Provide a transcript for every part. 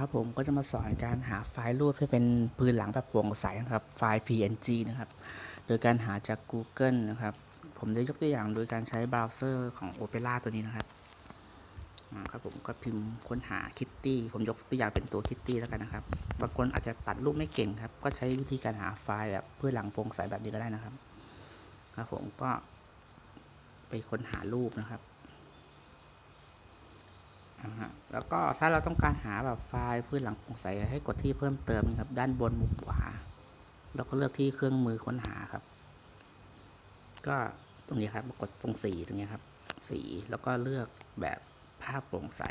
ครับผมก็จะมาสอนการหาไฟล์รูปให้เป็นปืนหลังแบบโปร่งใสนะครับไฟล์ PNG นะครับ โดยการหาจาก Google นะครับ ผมได้ยกตัวอย่างโดยการใช้เบราว์เซอร์ของ Opera ตัวนี้นะครับครับผมก็พิมพ์ค้นหา Kitty ผมยกตัวอย่างเป็นตัว Kitty แล้วกันนะครับบางคนอาจจะตัดรูปไม่เก่งครับ ก็ใช้วิธีการหาไฟล์แบบเพื่อหลังโปร่งใสแบบนี้ก็ได้นะครับ ครับผมก็ไปค้นหารูปนะครับ แล้วก็ถ้าเราต้องการหาแบบไฟล์พื้นหลังโปร่งใสให้กดที่เพิ่มเติมนะครับ ด้านบนมุมขวา แล้วก็เลือกที่เครื่องมือค้นหาครับ ก็ตรงนี้ครับกดตรงสีตรงนี้ครับ สีแล้วก็เลือกแบบภาพโปร่งใส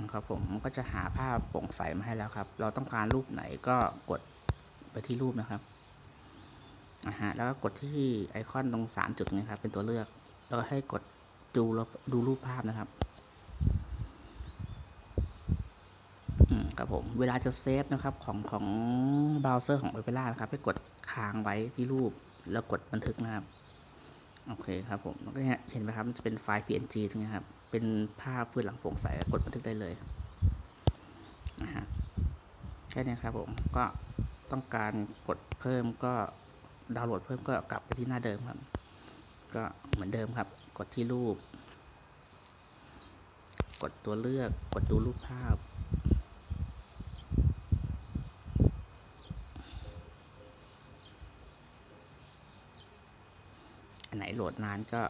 นะครับผมมันก็จะหาภาพโปร่งใสมาให้แล้วครับ เราต้องการรูปไหนก็กดไปที่รูปนะครับอ่าฮะแล้วก็กดที่ไอคอนตรงสามจุดนี้ครับเป็นตัวเลือก แล้วก็ให้กดดูแล้วดูรูปภาพนะครับครับผม เวลาจะเซฟนะครับของของเบราว์เซอร์ของ Opera นะครับ ให้กดค้างไว้ที่รูปแล้วกดบันทึกนะครับ โอเคครับผมแล้วก็เนี่ยเห็นไหมครับ มันจะเป็นไฟล์ PNG ตรงนี้ครับ เป็นภาพพื้นหลังโปร่งใส กดบันทึกได้เลยนะฮะแค่นี้ครับผม ก็ต้องการกดเพิ่มก็ดาวน์โหลดเพิ่มก็กลับไปที่หน้าเดิมครับ ก็เหมือนเดิมครับ กดที่รูป กดตัวเลือก กดดูรูปภาพ อันไหนโหลดนานก็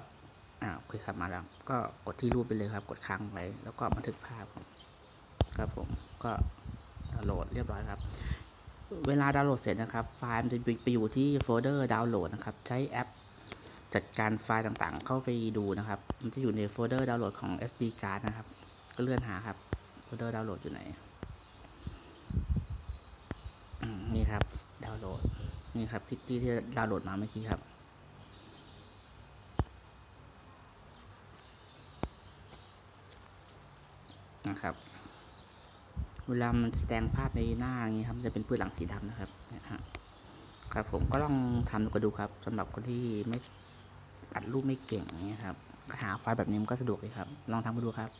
อ่าโอเคครับมาแล้ว ก็กดที่รูปไปเลยครับ กดค้างไว้ แล้วก็บันทึกภาพครับผม ก็โหลดเรียบร้อยครับเวลาดาวน์โหลดเสร็จนะครับ ไฟล์มันจะไปอยู่ที่โฟลเดอร์ดาวน์โหลดนะครับ ใช้แอป จัดการไฟล์ต่างๆ เข้าไปดูนะครับ มันจะอยู่ในโฟลเดอร์ดาวน์โหลดของ SD card นะครับ ก็เลื่อนหาครับ โฟลเดอร์ดาวน์โหลดอยู่ไหน นี่ครับ ดาวน์โหลด นี่ครับพิตตี้ที่ดาวน์โหลดมาเมื่อกี้ครับ นะครับ เวลามันแสดงภาพในหน้าอย่างนี้ครับ จะเป็นพื้นหลังสีดำนะครับ นะครับผมก็ลองทำดูกันดูครับสำหรับคนที่ไม่ ตัดรูปไม่เก่งอย่างเงี้ยครับ หาไฟล์แบบนี้มันก็สะดวกเลยครับ ลองทำมาดูครับ